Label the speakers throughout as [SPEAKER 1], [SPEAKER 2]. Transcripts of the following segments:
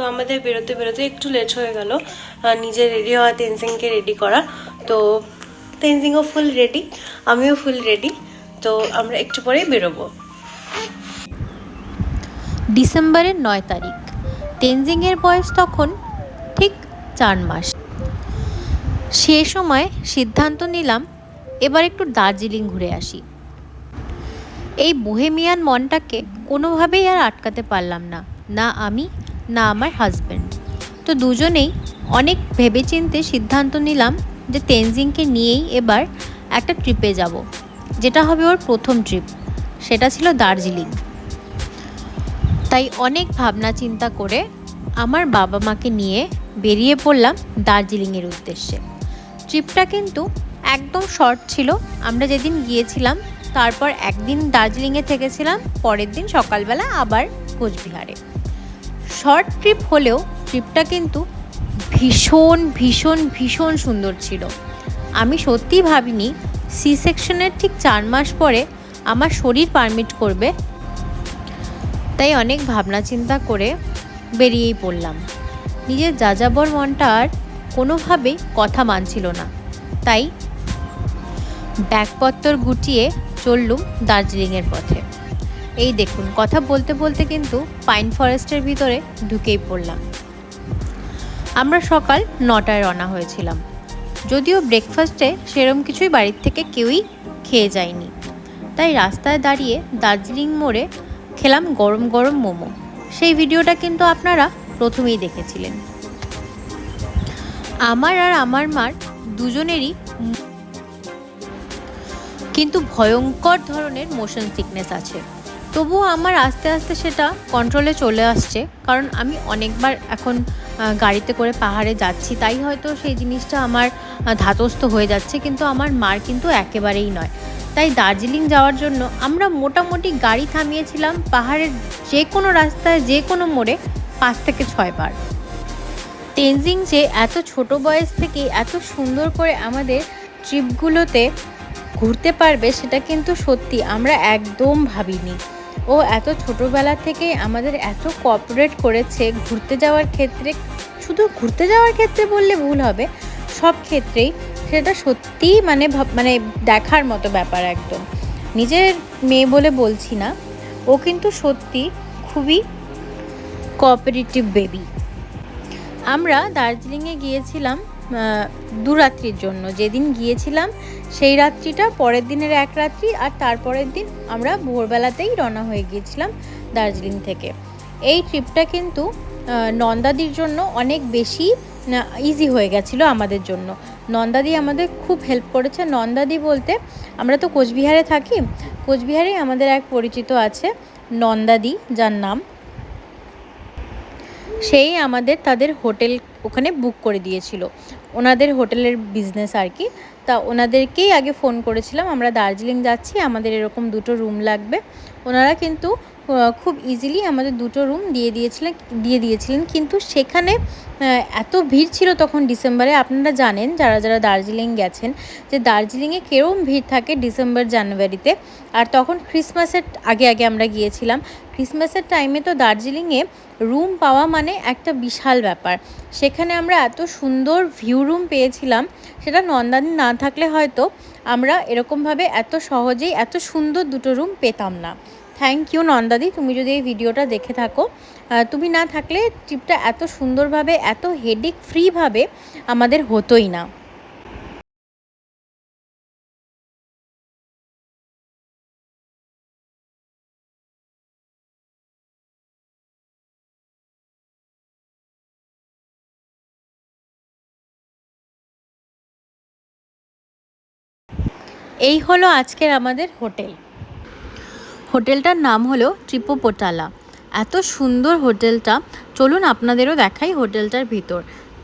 [SPEAKER 1] তো আমাদের বেরোতে বেরোতে একটু লেট হয়ে গেল। নিজে রেডি হওয়া তেনজিংকে রেডি করা। তো তেনজিংও ফুল রেডি আমিও ফুল রেডি তো আমরা একটু পরেই বেরোবো।
[SPEAKER 2] ডিসেম্বরের নয় তারিখ। তেনজিংয়ের বয়স তখন ঠিক চার মাস। সে সময় সিদ্ধান্ত নিলাম, এবার একটু দার্জিলিং ঘুরে আসি। এই বোহেমিয়ান মনটাকে কোনোভাবেই আর আটকাতে পারলাম না। না আমি না আমার হাজব্যান্ড তো দুজনেই অনেক ভেবেচিন্তে সিদ্ধান্ত নিলাম যে তেনজিংকে নিয়েই এবার একটা ট্রিপে যাব, যেটা হবে ওর প্রথম ট্রিপ সেটা ছিল দার্জিলিং। তাই অনেক ভাবনা চিন্তা করে আমার বাবা মাকে নিয়ে বেরিয়ে পড়লাম দার্জিলিংয়ের উদ্দেশ্যে। ট্রিপটা কিন্তু একদম শর্ট ছিল, আমরা যেদিন গিয়েছিলাম, তারপর একদিন দার্জিলিংয়ে থেকেছিলাম, পরের দিন সকালবেলা আবার কোচবিহারে। শর্ট ট্রিপ হলেও ট্রিপটা কিন্তু ভীষণ ভীষণ ভীষণ সুন্দর ছিল। আমি সত্যিই ভাবিনি সি সেকশনের ঠিক চার মাস পরে আমার শরীর পারমিট করবে। তাই অনেক ভাবনা চিন্তা করে বেরিয়েই পড়লাম। নিজের যাযাবর মনটা আর কোনোভাবেই কথা মানছিল না। তাই ব্যাগপত্তর গুটিয়ে চললুম দার্জিলিংয়ের পথে। এই দেখুন, কথা বলতে বলতে কিন্তু পাইন ফরেস্টের ভিতরে ঢুকেই পড়লাম। আমরা সকাল নটায় রওনা হয়েছিলাম। যদিও ব্রেকফাস্টে সেরম কিছুই বাড়ির থেকে কেউই খেয়ে যায়নি। তাই রাস্তায় দাঁড়িয়ে দার্জিলিং মোড়ে খেলাম গরম গরম মোমো। সেই ভিডিওটা কিন্তু আপনারা প্রথমেই দেখেছিলেন। আমার আর আমার মার দুজনেরই কিন্তু ভয়ঙ্কর ধরনের মোশন সিকনেস আছে। তবুও আমার আস্তে আস্তে সেটা কন্ট্রোলে চলে আসছে। কারণ আমি অনেকবার এখন গাড়িতে করে পাহাড়ে যাচ্ছি, তাই হয়তো সেই জিনিসটা আমার ধাতস্থ হয়ে যাচ্ছে, কিন্তু আমার মার কিন্তু একেবারেই নয়। তাই দার্জিলিং যাওয়ার জন্য আমরা মোটামুটি গাড়ি থামিয়েছিলাম পাহাড়ের যে কোনো রাস্তায় যে কোনো মোড়ে পাঁচ থেকে ছয় বার। তেনজিং যে এত ছোট বয়স থেকে এত সুন্দর করে আমাদের ট্রিপগুলোতে ঘুরতে পারবে, সেটা কিন্তু সত্যি আমরা একদম ভাবিনি। ও এত ছোটোবেলা থেকে আমাদের এত কোঅপারেট করেছে ঘুরতে যাওয়ার ক্ষেত্রে, শুধু ঘুরতে যাওয়ার ক্ষেত্রে বললে ভুল হবে, সব ক্ষেত্রেই সেটা সত্যিই মানে মানে দেখার মতো ব্যাপার একদম। নিজের মেয়ে বলে বলছি না, ও কিন্তু সত্যি খুবই কোঅপারেটিভ বেবি আমরা দার্জিলিংয়ে গিয়েছিলাম আহ, দু রাত্রির জন্য। যেদিন গিয়েছিলাম সেই রাত্রিটা পরের দিনের এক রাত্রি আর তারপরের দিন আমরা ভোরবেলাতেই রওনা হয়ে গিয়েছিলাম দার্জিলিং থেকে। এই ট্রিপটা কিন্তু নন্দাদির জন্য অনেক বেশি ইজি হয়ে গেছিল আমাদের জন্য। নন্দাদি আমাদের খুব হেল্প করেছে। নন্দাদি বলতে আমরা তো কোচবিহারে থাকি। কোচবিহারে আমাদের এক পরিচিত আছে নন্দাদি যার নাম। সেই আমাদের তাদের হোটেল ওখানে বুক করে দিয়েছিল। ওনাদের হোটেলের বিজনেস আর কি। তা ওনাদেরকেই আগে ফোন করেছিলাম, আমরা দার্জিলিং যাচ্ছি, আমাদের এরকম দুটো রুম লাগবে। ওনারা কিন্তু খুব ইজিলি আমাদের দুটো রুম দিয়ে দিয়েছিলেন দিয়ে দিয়েছিলেন। কিন্তু সেখানে এত ভিড় ছিল তখন ডিসেম্বরে, আপনারা জানেন, যারা যারা দার্জিলিং গেছেন, যে দার্জিলিংয়ে কেরম ভিড় থাকে ডিসেম্বর, জানুয়ারিতে। আর তখন ক্রিসমাসের আগে আগে আমরা গিয়েছিলাম। ক্রিসমাসের টাইমে তো দার্জিলিংয়ে রুম পাওয়া মানে একটা বিশাল ব্যাপার। সেখানে আমরা এত সুন্দর ভিউ রুম পেয়েছিলাম, সেটা নন্দানি না থাকলে হয়তো আমরা এরকমভাবে এত সহজেই এত সুন্দর দুটো রুম পেতাম না। থ্যাংক ইউ নন্দাদি। তুমি যদি এই ভিডিওটা দেখে থাকো তুমি না থাকলে ট্রিপটা এত সুন্দরভাবে, এত হেডিক ফ্রিভাবে আমাদের হতোই না। এই হলো আজকের আমাদের হোটেল। হোটেলটার নাম হলো ট্রিপোপোটালা এত সুন্দর হোটেলটা, চলুন আপনাদেরও দেখাই হোটেলটার ভিতর।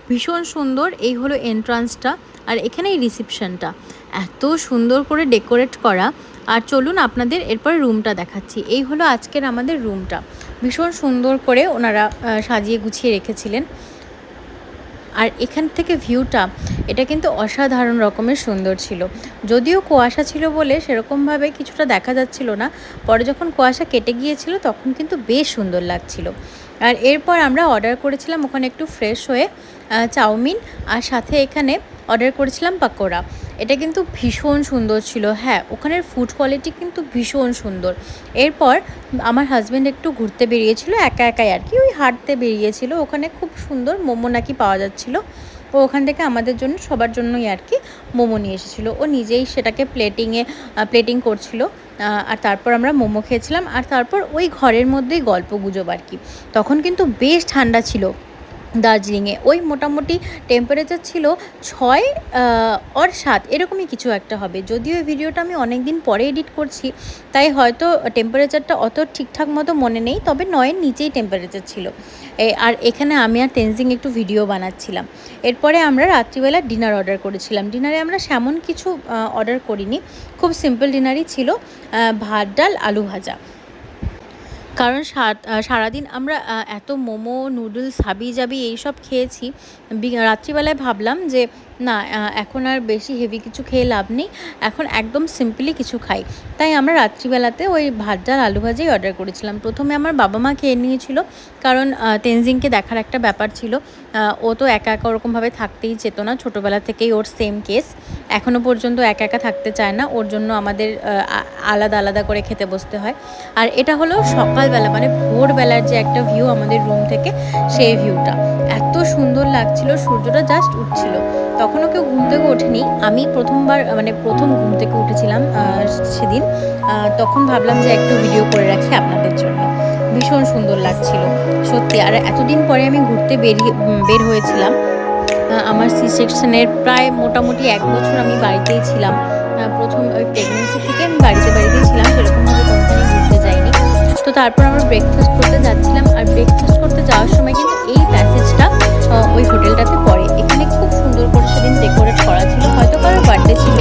[SPEAKER 2] ভীষণ সুন্দর, এই হলো এন্ট্রান্সটা আর এখানেই রিসিপশনটা এত সুন্দর করে ডেকোরেট করা। আর চলুন আপনাদের এরপর রুমটা দেখাচ্ছি। এই হলো আজকের আমাদের রুমটা ভীষণ সুন্দর করে ওনারা সাজিয়ে গুছিয়ে রেখেছিলেন। আর এখান থেকে ভিউটা এটা কিন্তু অসাধারণ রকমের সুন্দর ছিল। যদিও কুয়াশা ছিল বলে সেরকমভাবে কিছুটা দেখা যাচ্ছিল না, পরে যখন কুয়াশা কেটে গিয়েছিল তখন কিন্তু বেশ সুন্দর লাগছিল। আর এরপর আমরা অর্ডার করেছিলাম ওখানে একটু ফ্রেশ হয়ে চাউমিন, আর সাথে এখানে অর্ডার করেছিলাম পাকোড়া। এটা কিন্তু ভীষণ সুন্দর ছিল। হ্যাঁ ওখানের ফুড কোয়ালিটি কিন্তু ভীষণ সুন্দর। এরপর আমার হাজব্যান্ড একটু ঘুরতে বেরিয়েছিল, একা একাই আর কি। ওই হাঁটতে বেরিয়েছিল, ওখানে খুব সুন্দর মোমো নাকি পাওয়া যাচ্ছিল। ও ওখান থেকে আমাদের জন্য, সবার জন্যই আর কি মোমো নিয়ে এসেছিল। ও নিজেই সেটাকে প্লেটিংয়ে প্লেটিং করছিল আর তারপর আমরা মোমো খেয়েছিলাম। আর তারপর ওই ঘরের মধ্যেই গল্প গুজব আর কি। তখন কিন্তু বেশ ঠান্ডা ছিল। দার্জিলিংয়ে। ওই মোটামুটি টেম্পারেচার ছিল ছয় অর সাত, এরকমই কিছু একটা হবে। যদিও এই ভিডিওটা আমি অনেক দিন পরে এডিট করছি, তাই হয়তো টেম্পারেচারটা অত ঠিকঠাক মতো মনে নেই, তবে নয়ের নিচেই টেম্পারেচার ছিল। আর এখানে আমি আর তেনজিং একটু ভিডিও বানাচ্ছিলাম। এরপরে আমরা রাত্রিবেলা ডিনার অর্ডার করেছিলাম। ডিনারে আমরা সেমন কিছু অর্ডার করিনি। খুব সিম্পল ডিনারই ছিল ভাত, ডাল, আলু ভাজা। কারণ সারাদিন আমরা এত মোমো নুডলস হাবি জাবি এইসব খেয়েছি। রাত্রিবেলায় ভাবলাম যে না এখন আর বেশি হেভি কিছু খেয়ে লাভ নেই। এখন একদম সিম্পলি কিছু খাই। তাই আমরা রাত্রিবেলাতে ওই ভাত, ডাল, আলু ভাজাই অর্ডার করেছিলাম। প্রথমে আমার বাবা মা খেয়ে নিয়েছিল কারণ তেনজিংকে দেখার একটা ব্যাপার ছিল। ও তো একা একা ওরকমভাবে থাকতেই চেত না। ছোটোবেলা থেকেই ওর সেম কেস এখনও পর্যন্ত একা একা থাকতে চায় না। ওর জন্য আমাদের আলাদা আলাদা করে খেতে বসতে হয়। আর এটা হলো সকালবেলা মানে ভোরবেলার যে একটা ভিউ আমাদের রুম থেকে, সেই ভিউটা এত সুন্দর লাগছিল। সূর্যটা জাস্ট উঠছিল। তখনও কেউ ঘুম থেকে ওঠেনি। আমি প্রথমবার মানে প্রথম ঘুম থেকে উঠেছিলাম সেদিন। তখন ভাবলাম যে একটু ভিডিও করে রাখি আপনাদের জন্য। ভীষণ সুন্দর লাগছিল, সত্যি। আর এতদিন পরে আমি ঘুরতে বেরিয়ে বের হয়েছিলাম। আমার সি সেকশনের প্রায় মোটামুটি এক বছর আমি বাড়িতেই ছিলাম। প্রথম ওই প্রেগনেন্সি থেকে আমি বাড়িতে বাড়িতেই ছিলাম, সেরকমভাবে কোনোখানে ঘুরতে যাইনি। তো তারপর আমরা ব্রেকফাস্ট করতে যাচ্ছিলাম। আর ব্রেকফাস্ট করতে যাওয়ার সময় কিন্তু এই প্যাসেজটা ওই হোটেলটাতে পড়ে। এখানে খুব সেদিন ডেকোরেট করা ছিল, হয়তো কারোর বার্থডে ছিল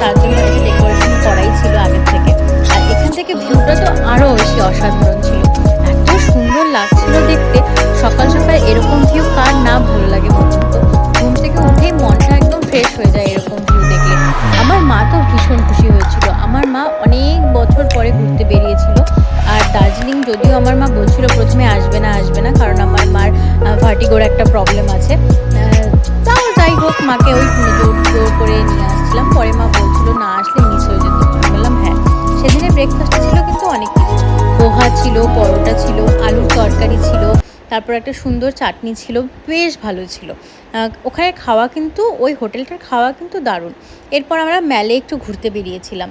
[SPEAKER 2] তার জন্য ডেকোরেশন করাই ছিল আগের থেকে। আর এখান থেকে ভিউটা তো আরও বেশি অসাধারণ আলুর তরকারি ছিল, তারপর একটা সুন্দর চাটনি ছিল, বেশ ভালো ছিল। ওখানে খাওয়া কিন্তু, ওই হোটেলটার খাওয়া কিন্তু দারুণ। এরপর আমরা ম্যালে একটু ঘুরতে বেরিয়েছিলাম।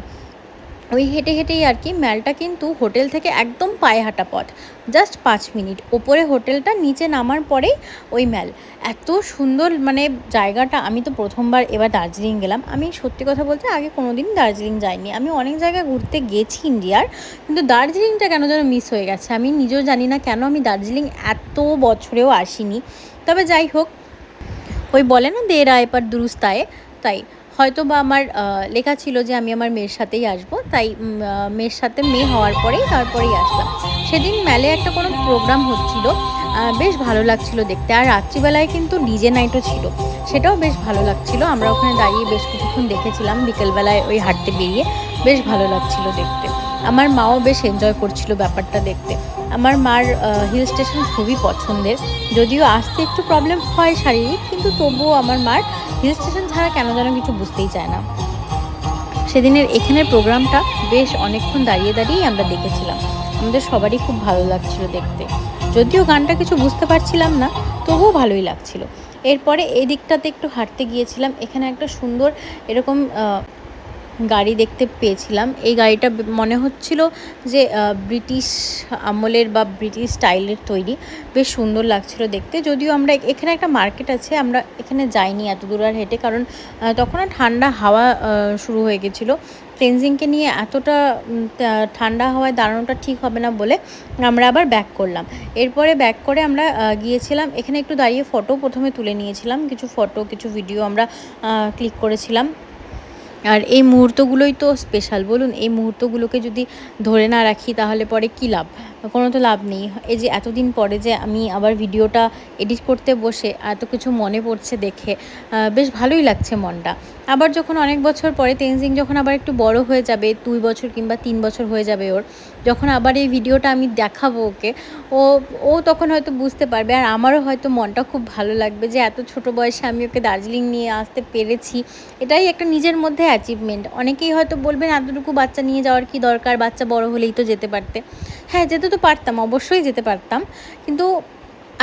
[SPEAKER 2] ওই হেঁটে হেঁটেই আর কি ম্যালটা কিন্তু হোটেল থেকে একদম পায়ে হাঁটা পথ। জাস্ট পাঁচ মিনিট। ওপরে হোটেলটা, নিচে নামার পরেই ওই ম্যাল। এত সুন্দর মানে জায়গাটা, আমি তো প্রথমবার এবার দার্জিলিং গেলাম। আমি সত্যি কথা বলতে আগে কোনো দিন দার্জিলিং যাইনি। আমি অনেক জায়গায় ঘুরতে গেছি ইন্ডিয়ার, কিন্তু দার্জিলিংটা কেন যেন মিস হয়ে গেছে? আমি নিজেও জানি না কেন আমি দার্জিলিং এত বছরেও আসিনি। তবে যাই হোক, ওই বলে না দের আয় পার দুরুস্তায়। তাই। হয়তো বা আমার লেখা ছিল যে আমি আমার মেয়ের সাথেই আসব, তাই মেয়ের সাথে মেয়ে হওয়ার পরেই তারপরেই আসলাম। সেদিন মেলে একটা কোনো প্রোগ্রাম হচ্ছিল বেশ ভালো লাগছিল দেখতে, আর রাত্রিবেলায় কিন্তু ডিজে নাইটও ছিল, সেটাও বেশ ভালো লাগছিল, আমরা ওখানে দাঁড়িয়ে বেশ কিছুক্ষণ দেখেছিলাম, বিকেলবেলায় ওই হাঁটতে বেরিয়ে বেশ ভালো লাগছিল দেখতে। আমার মাও বেশ এনজয় করছিল ব্যাপারটা দেখতে। আমার মার হিল স্টেশন খুবই পছন্দের, যদিও আসতে একটু প্রবলেম হয় শারীরিক, কিন্তু তবুও আমার মার হিল স্টেশন ছাড়া কেন যেন কিছু বুঝতেই চায় না। সেদিনের এখানের প্রোগ্রামটা বেশ অনেকক্ষণ দাঁড়িয়ে দাঁড়িয়েই আমরা দেখেছিলাম। আমাদের সবারই খুব ভালো লাগছিল দেখতে। যদিও গানটা কিছু বুঝতে পারছিলাম না, তবুও ভালোই লাগছিল। এরপরে এই দিকটাতে একটু হাঁটতে গিয়েছিলাম। এখানে একটা সুন্দর এরকম গাড়ি দেখতে পেয়েছিলাম। এই গাড়িটা মনে হচ্ছিল যে ব্রিটিশ আমলের বা ব্রিটিশ স্টাইলের তৈরি। বেশ সুন্দর লাগছিল দেখতে। যদিও আমরা এখানে একটা মার্কেট আছে, আমরা এখানে যাইনি এত দূর আর হেঁটে, কারণ তখন ঠান্ডা হাওয়া শুরু হয়ে গেছিল। তেনজিংকে নিয়ে এতটা ঠান্ডা হাওয়ায় দাঁড়ানোটা ঠিক হবে না বলে আমরা আবার ব্যাক করলাম। এরপরে ব্যাক করে আমরা গিয়েছিলাম। এখানে একটু দাঁড়িয়ে ফটো প্রথমে তুলে নিয়েছিলাম। কিছু ফটো, কিছু ভিডিও আমরা ক্লিক করেছিলাম। আর এই মুহূর্তগুলোই তো স্পেশাল বলুন, এই মুহূর্তগুলোকে যদি ধরে না রাখি, তাহলে পরে কী লাভ? কোনো তো লাভ নেই। এই যে এতদিন পরে যে আমি আবার ভিডিওটা এডিট করতে বসে এত কিছু মনে পড়ছে দেখে বেশ ভালোই লাগছে মনটা। আবার যখন অনেক বছর পরে তেনজিং যখন আবার একটু বড় হয়ে যাবে, দুই বছর কিংবা তিন বছর হয়ে যাবে ওর, যখন আবার এই ভিডিওটা আমি দেখাবো ওকে, ও ও তখন হয়তো বুঝতে পারবে আর আমারও হয়তো মনটা খুব ভালো লাগবে যে এত ছোট বয়সে আমি ওকে দার্জিলিং নিয়ে আসতে পেরেছি। এটাই একটা নিজের মধ্যে অ্যাচিভমেন্ট অনেকেই হয়তো বলবেন, এতটুকু বাচ্চা নিয়ে যাওয়ার কি দরকার? বাচ্চা বড় হলেই তো যেতে পারতে। হ্যাঁ যেতে তো পারতাম, অবশ্যই যেতে পারতাম। কিন্তু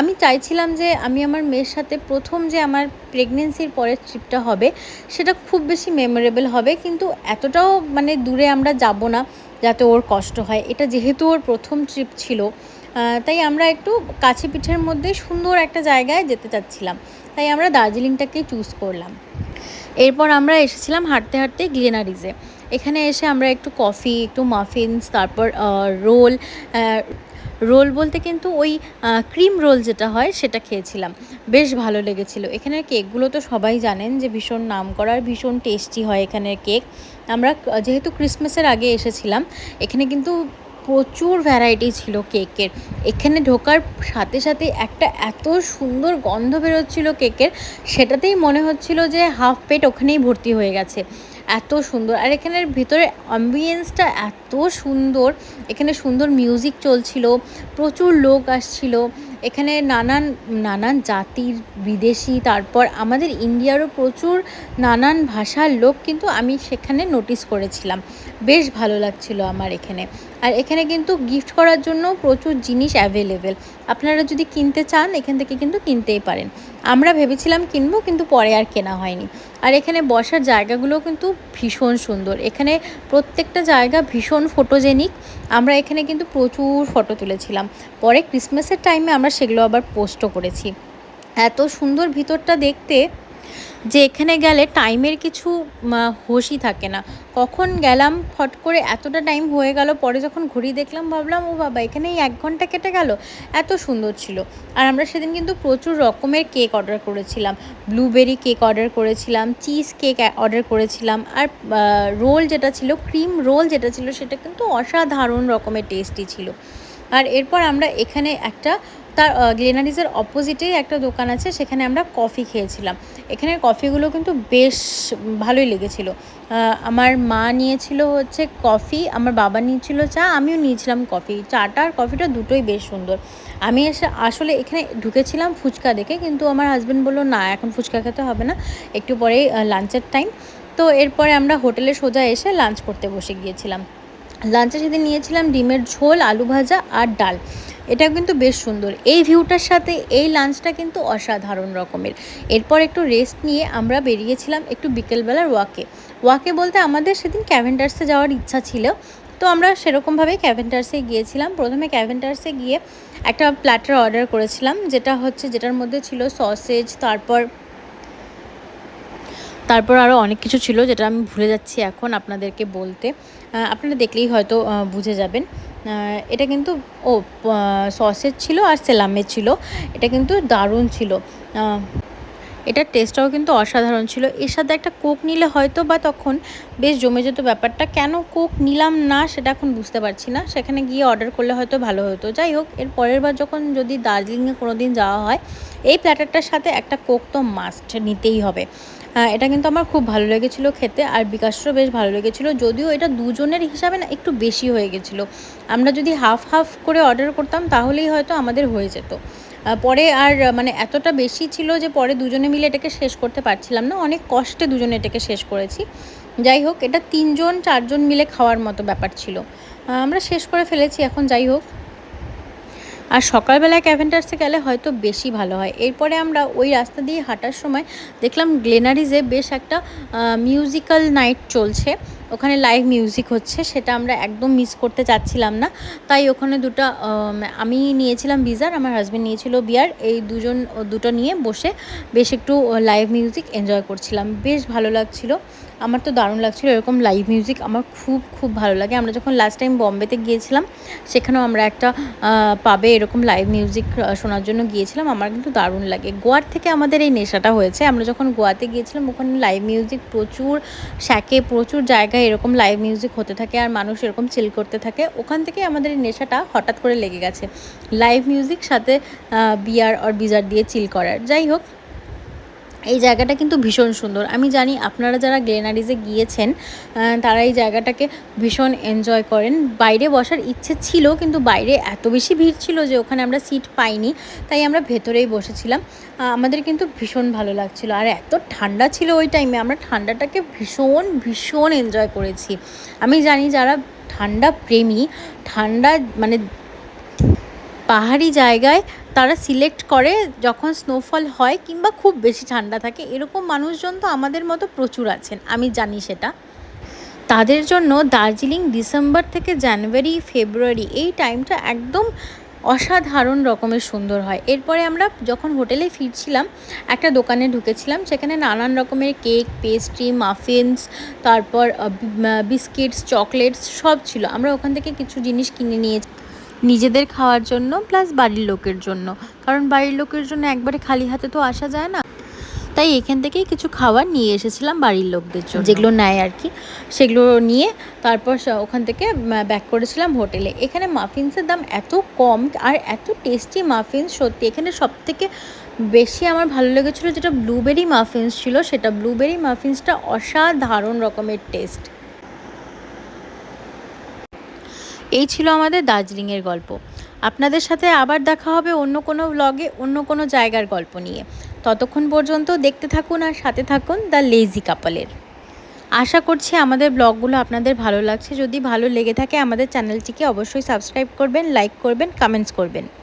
[SPEAKER 2] আমি চাইছিলাম যে আমি আমার মেয়ের সাথে প্রথম যে আমার প্রেগনেন্সির পরের ট্রিপটা হবে, সেটা খুব বেশি মেমোরেবল হবে। কিন্তু এতটাও মানে দূরে আমরা যাব না যাতে ওর কষ্ট হয়। এটা যেহেতু ওর প্রথম ট্রিপ ছিল তাই আমরা একটু কাছে পিঠের মধ্যে সুন্দর একটা জায়গায় যেতে চাচ্ছিলাম। তাই আমরা দার্জিলিংটাকেই চুজ করলাম। এরপর আমরা এসেছিলাম হাঁটতে হাঁটতে গ্লেনারিজে এখানে এসে আমরা একটু কফি, একটু মাফিনস তারপর রোল রোল বলতে কিন্তু ওই ক্রিম রোল যেটা হয় সেটা খেয়েছিলাম। বেশ ভালো লেগেছিল। এখানের কেকগুলো তো সবাই জানেন যে ভীষণ নাম করার ভীষণ টেস্টি হয় এখানের কেক। আমরা যেহেতু ক্রিসমাসের আগে এসেছিলাম, এখানে কিন্তু প্রচুর ভ্যারাইটি ছিল কেকের এখানে ঢোকার সাথে সাথে একটা এত সুন্দর গন্ধ বেরোচ্ছিল কেকের সেটাতেই মনে হচ্ছিল যে হাফ পেট ওখানেই ভর্তি হয়ে গেছে। এত সুন্দর। আর এখানের ভিতরে অ্যাম্বিয়েন্সটা এত সুন্দর। এখানে সুন্দর মিউজিক চলছিল, প্রচুর লোক আসছিল। এখানে নানান নানান জাতির বিদেশি, তারপর আমাদের ইন্ডিয়ারও প্রচুর নানান ভাষার লোক কিন্তু আমি সেখানে নোটিস করেছিলাম। বেশ ভালো লাগছিল আমার এখানে। আর এখানে কিন্তু গিফট করার জন্য প্রচুর জিনিস অ্যাভেলেবেল আপনারা যদি কিনতে চান, এখান থেকে কিন্তু কিনতেই পারেন। আমরা ভেবেছিলাম কিনবো, কিন্তু পরে আর কেনা হয়নি। আর এখানে বসার জায়গাগুলো কিন্তু ভীষণ সুন্দর। এখানে প্রত্যেকটা জায়গা ভীষণ ফটোজেনিক আমরা এখানে কিন্তু প্রচুর ফটো তুলেছিলাম। পরে ক্রিসমাসের টাইমে আমরা সেগুলো আবার পোস্টও করেছি। এত সুন্দর ভিতরটা দেখতে যে এখানে গেলে টাইমের কিছু হোশই থাকে না। কখন গেলাম, ফট করে এতটা টাইম হয়ে গেল, পরে যখন ঘড়ি দেখলাম, ভাবলাম, ও বাবা এখানে এই এক ঘণ্টা কেটে গেল। এত সুন্দর ছিল। আর আমরা সেদিন কিন্তু প্রচুর রকমের কেক অর্ডার করেছিলাম। ব্লুবেরি কেক অর্ডার করেছিলাম চিজ কেক অর্ডার করেছিলাম, আর রোল যেটা ছিল ক্রিম রোল যেটা ছিল, সেটা কিন্তু অসাধারণ রকমের টেস্টি ছিল। আর এরপর আমরা এখানে একটা তার গ্লেনারিজের অপোজিটেই একটা দোকান আছে, সেখানে আমরা কফি খেয়েছিলাম। এখানের কফিগুলো কিন্তু বেশ ভালোই লেগেছিল। আমার মা নিয়েছিল হচ্ছে কফি আমার বাবা নিয়েছিল চা, আমিও নিয়েছিলাম কফি চাটা আর কফিটা দুটোই বেশ সুন্দর। আমি এসে, আসলে এখানে ঢুকেছিলাম ফুচকা দেখে, কিন্তু আমার হাজব্যান্ড বলল, না, এখন ফুচকা খেতে হবে না, একটু পরেই লাঞ্চের টাইম তো এরপরে আমরা হোটেলে সোজা এসে লাঞ্চ করতে বসে গিয়েছিলাম। লাঞ্চে সেদিন নিয়েছিলাম ডিমের ঝোল, আলু ভাজা আর ডাল। এটা কিন্তু বেশ সুন্দর। এই ভিউটার সাথে এই লাঞ্চটা কিন্তু অসাধারণ রকমের। এরপর একটু রেস্ট নিয়ে আমরা বেরিয়েছিলাম একটু বিকেলবেলার ওয়াকে ওয়াকে বলতে আমাদের সেদিন ক্যাভেন্ডার্সে যাওয়ার ইচ্ছা ছিল। তো আমরা সেরকমভাবে ক্যাভেন্ডার্সে গিয়েছিলাম। প্রথমে ক্যাভেন্ডার্সে গিয়ে একটা প্ল্যাটার অর্ডার করেছিলাম, যেটা হচ্ছে যেটার মধ্যে ছিল সসেজ তারপর তারপর আরও অনেক কিছু ছিল যেটা আমি ভুলে যাচ্ছি এখন আপনাদেরকে বলতে। আপনারা দেখলেই হয়তো বুঝে যাবেন। এটা কিন্তু, ও সসের ছিল আর সেলামের ছিল। এটা কিন্তু দারুণ ছিল। এটার টেস্টটাও কিন্তু অসাধারণ ছিল। এর সাথে একটা কোক নিলে হয়তো বা তখন বেশ জমে যেত ব্যাপারটা। কেন কোক নিলাম না সেটা এখন বুঝতে পারছি না। সেখানে গিয়ে অর্ডার করলে হয়তো ভালো হতো। যাই হোক, এর পরের বার যখন যদি দার্জিলিংয়ে কোনো দিন যাওয়া হয়, এই প্ল্যাটারটার সাথে একটা কোক তো মাস্ট নিতেই হবে। এটা কিন্তু আমার খুব ভালো লেগেছিলো খেতে আর বিকাশও বেশ ভালো লেগেছিলো। যদিও এটা দুজনের হিসাবে না, একটু বেশি হয়ে গেছিল। আমরা যদি হাফ হাফ করে অর্ডার করতাম, তাহলেই হয়তো আমাদের হয়ে যেত। পরে আর মানে এতটা বেশি ছিল যে পরে দুজনে মিলে এটাকে শেষ করতে পারছিলাম না। অনেক কষ্টে দুজনে এটাকে শেষ করেছি। যাই হোক, এটা তিনজন, চারজন মিলে খাওয়ার মতো ব্যাপার ছিল। আমরা শেষ করে ফেলেছি, এখন যাই হোক। আর সকালবেলায় ক্যাভেন্টার্সে গেলে হয়তো বেশি ভালো হয়। এরপরে আমরা ওই রাস্তা দিয়ে হাঁটার সময় দেখলাম গ্লেনারিজে বেশ একটা মিউজিক্যাল নাইট চলছে। ওখানে লাইভ মিউজিক হচ্ছে, সেটা আমরা একদম মিস করতে চাচ্ছিলাম না। তাই ওখানে দুটো আমি নিয়েছিলাম বিজার আমার হাজব্যান্ড নিয়েছিল বিয়ার এই দুজন, দুটো নিয়ে বসে বেশ একটু লাইভ মিউজিক এনজয় করছিলাম। বেশ ভালো লাগছিল। আমার তো দারুণ লাগছিল, এরকম লাইভ মিউজিক আমার খুব খুব ভালো লাগে। আমরা যখন লাস্ট টাইম বম্বেতে গিয়েছিলাম, সেখানেও আমরা একটা পাবে এরকম লাইভ মিউজিক শোনার জন্য গিয়েছিলাম। আমার কিন্তু দারুণ লাগে। গোয়ার থেকে আমাদের এই নেশাটা হয়েছে। আমরা যখন গোয়াতে গিয়েছিলাম, ওখানে লাইভ মিউজিক প্রচুর শ্যাকে প্রচুর জায়গায় এরকম লাইভ মিউজিক হতে থাকে আর মানুষ এরকম চিল করতে থাকে। ওখান থেকে আমাদের এই নেশাটা হঠাৎ করে লেগে গেছে। লাইভ মিউজিক সাথে বিয়ার আর বিজার দিয়ে চিল করার। যাই হোক এই জায়গাটা কিন্তু ভীষণ সুন্দর। আমি জানি আপনারা যারা গ্লেনারিজে গিয়েছেন তারা এই জায়গাটাকে ভীষণ এনজয় করেন। বাইরে বসার ইচ্ছে ছিল, কিন্তু বাইরে এত বেশি ভিড় ছিল যে ওখানে আমরা সিট পাইনি, তাই আমরা ভেতরেই বসেছিলাম। আমাদের কিন্তু ভীষণ ভালো লাগছিল। আর এত ঠান্ডা ছিল ওই টাইমে আমরা ঠান্ডাটাকে ভীষণ ভীষণ এনজয় করেছি। আমি জানি যারা ঠান্ডা প্রেমী, ঠান্ডা মানে পাহাড়ি জায়গায় তারা সিলেক্ট করে যখন স্নোফল হয় কিংবা খুব বেশি ঠান্ডা থাকে, এরকম মানুষজন তো আমাদের মতো প্রচুর আছেন, আমি জানি সেটা। তাদের জন্য দার্জিলিং ডিসেম্বর থেকে জানুয়ারি, ফেব্রুয়ারি এই টাইমটা একদম অসাধারণ রকমের সুন্দর হয়। এরপরে আমরা যখন হোটেলে ফিরছিলাম, একটা দোকানে ঢুকেছিলাম, সেখানে নানান রকমের কেক পেস্ট্রি মাফিনস তারপর বিস্কিটস চকলেটস সব ছিল। আমরা ওখান থেকে কিছু জিনিস কিনে নিয়ে নিজেদের খাওয়ার জন্য প্লাস বাড়ির লোকের জন্য। কারণ বাড়ির লোকের জন্য একবারে খালি হাতে তো আসা যায় না। তাই এখান থেকেই কিছু খাবার নিয়ে এসেছিলাম বাড়ির লোকদের জন্য। যেগুলো নেয় আর কি। সেগুলো নিয়ে তারপর ওখান থেকে ব্যাক করেছিলাম হোটেলে। এখানে মাফিন্সের দাম এত কম আর এত টেস্টি মাফিন্স সত্যি। এখানে সব থেকে বেশি আমার ভালো লেগেছিলো যেটা ব্লুবেরি মাফিন্স ছিল, সেটা ব্লুবেরি মাফিন্সটা অসাধারণ রকমের টেস্ট এই ছিল আমাদের দার্জিলিংয়ের গল্প। আপনাদের সাথে আবার দেখা হবে অন্য কোনো ব্লগে অন্য কোনো জায়গার গল্প নিয়ে। ততক্ষণ পর্যন্ত দেখতে থাকুন আর সাথে থাকুন দ্য লেজি কাপলের। আশা করছি আমাদের ব্লগগুলো আপনাদের ভালো লাগছে। যদি ভালো লেগে থাকে আমাদের চ্যানেলটিকে অবশ্যই সাবস্ক্রাইব করবেন লাইক করবেন কমেন্টস করবেন।